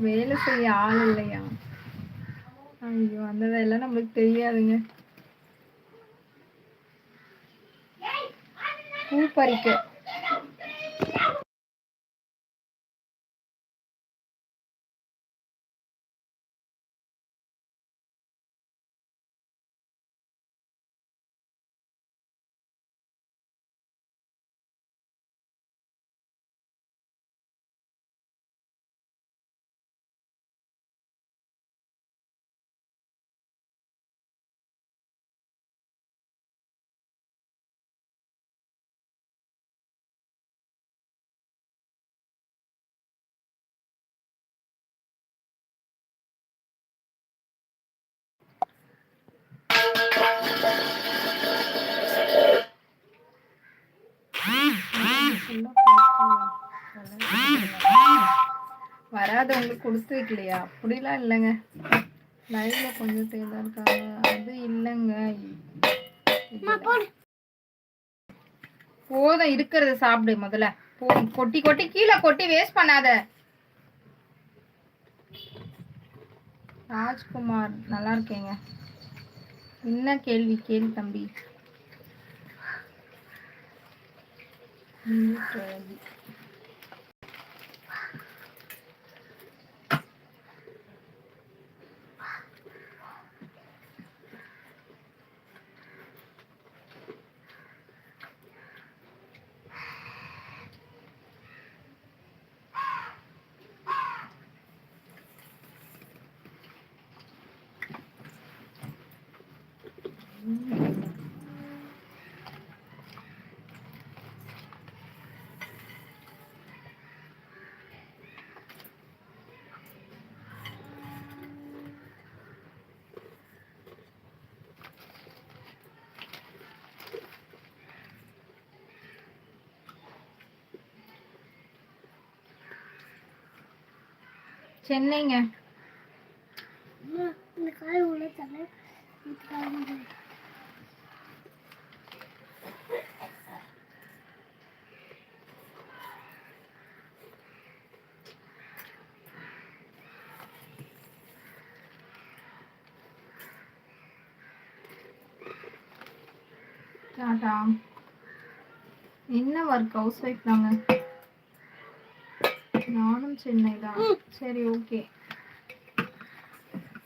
வேலை செய்ய ஆள் இல்லையா? ஐயோ அந்த வேலை நம்மளுக்கு தெரியாதுங்க. பூ பறிக்க. வராதவங்களுக்கு கொடுத்து வைக்கலையா? அப்படிலாம் இல்லைங்க. லைவ்ல கொஞ்சம் பேர் தான் இருக்காங்க. அது இல்லைங்க. போதும் இருக்கிறத சாப்பிடு முதல்ல. போதும். கொட்டி கொட்டி கீழே கொட்டி வேஸ்ட் பண்ணாத. ராஜ்குமார் நல்லா இருக்கேங்க. என்ன கேள்வி? கேள்வி தம்பி. கேள்வி சென்னைங்க. டாடா. என்ன ஒர்க் ஹவுஸ் ஒய்ஃப் தாங்க? நானும் சென்னை தான். சரி ஓகே.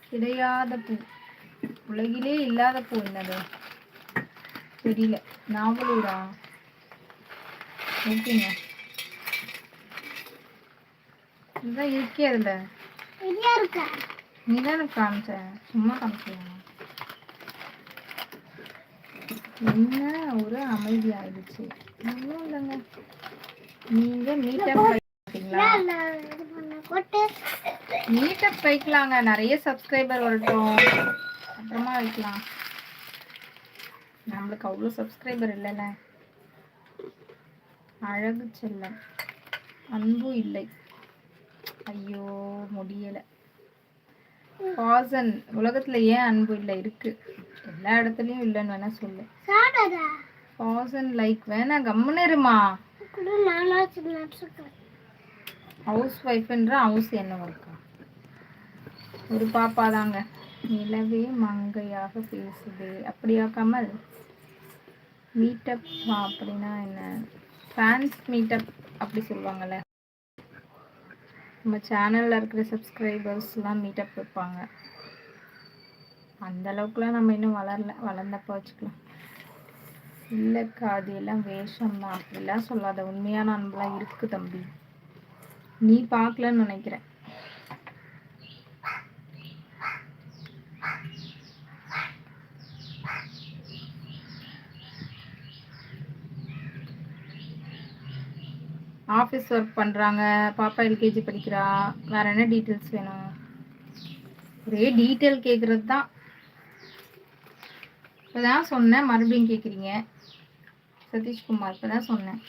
கிடையாத பூ. உலகிலே இல்லாத பூ என்னது? தெரியல. நாவலூரா? ஓகேங்க. இதுதான் இருக்கே அதுல நீ தான் எனக்கு காமிச்ச சும்மா காமிச்சியா என்ன ஒரு அமைதி ஆயிடுச்சு ஒன்றும் இல்லைங்க. நீங்க மீட்டப் கொட்டு மீட்டப் வைக்கலாங்க. நிறைய சப்ஸ்கிரைபர் வரட்டும். அப்புறமா வைக்கலாம். நம்மளுக்கு அவ்வளோ சப்ஸ்கிரைபர் இல்லைல்ல. அழகு செல்லம். அன்பு இல்லை. ஐயோ முடியல. பாசன் உலகத்துல ஏன் அன்பு இல்லை? இருக்கு. எல்லா இடத்துலயும் இல்லைன்னு வேணா சொல்லு. பாசன் லைக் வேணா கம்முன்னு இருமா. ஹவுஸ் ஒய்ஃப்ன்ற ஹவுஸ் என்ன இருக்கா? ஒரு பாப்பா தாங்க. நிலவே மங்கையாக பேசுது. அப்படியா கமல் மீட்டப் அப்படின்னா என்ன? ஃபேன்ஸ் மீட்டப் அப்படி சொல்லுவாங்கல்ல. நம்ம சேனலில் இருக்கிற சப்ஸ்கிரைபர்ஸ்லாம் மீட்டப் வைப்பாங்க. அந்த அளவுக்குலாம் நம்ம இன்னும் வளரல வளர்ந்தப்போ வச்சுக்கலாம். இல்லைக்கா அது எல்லாம் வேஷம் தான் அப்படிலாம் சொல்லாத. உண்மையான அன்பெலாம் இருக்குது தம்பி. நீ பார்க்கலன்னு நினைக்கிறேன். ஆஃபீஸ் ஒர்க் பண்ணுறாங்க பாப்பா எல்கேஜி படிக்கிறா. வேற என்ன டீட்டெயில்ஸ் வேணும்? ஒரே டீட்டெயில் கேட்குறது தான். இப்போதான் சொன்னேன் மறுபடியும் கேட்குறீங்க சதீஷ்குமார் இப்போ தான் சொன்னேன்.